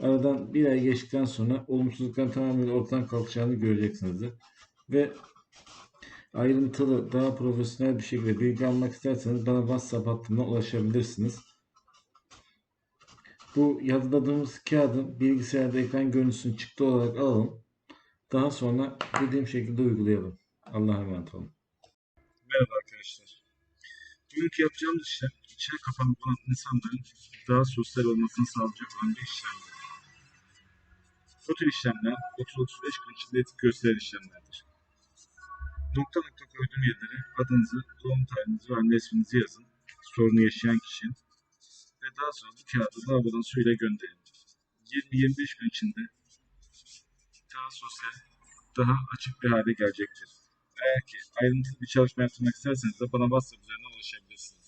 Aradan bir ay geçtikten sonra olumsuzlukların tamamıyla ortadan kalkacağını göreceksinizdir. Ve ayrıntılı, daha profesyonel bir şekilde bilgi almak isterseniz bana WhatsApp hattımdan ulaşabilirsiniz. Bu yazıladığımız kağıdın bilgisayarda ekran görüntüsünü çıktı olarak alalım. Daha sonra dediğim şekilde uygulayalım. Allah'a emanet olun. Merhaba arkadaşlar. Bugünkü yapacağımız işlem içine kapanık olan insanların daha sosyal olmasını sağlayacak bir işlemdir. Bu işlemler 30-35 gün içinde etki gösteren işlemlerdir. Nokta nokta koyduğum yerlere adınızı, doğum tarihinizi ve anne isminizi yazın. Sorunu yaşayan kişinin. Ve daha sonra bu kağıdı lavabodan suyla gönderin. 20-25 gün içinde daha sosyal, daha açık bir hale gelecektir. Eğer ki ayrıntılı bir çalışma yaptırmak isterseniz de bana WhatsApp üzerinden ulaşabilirsiniz.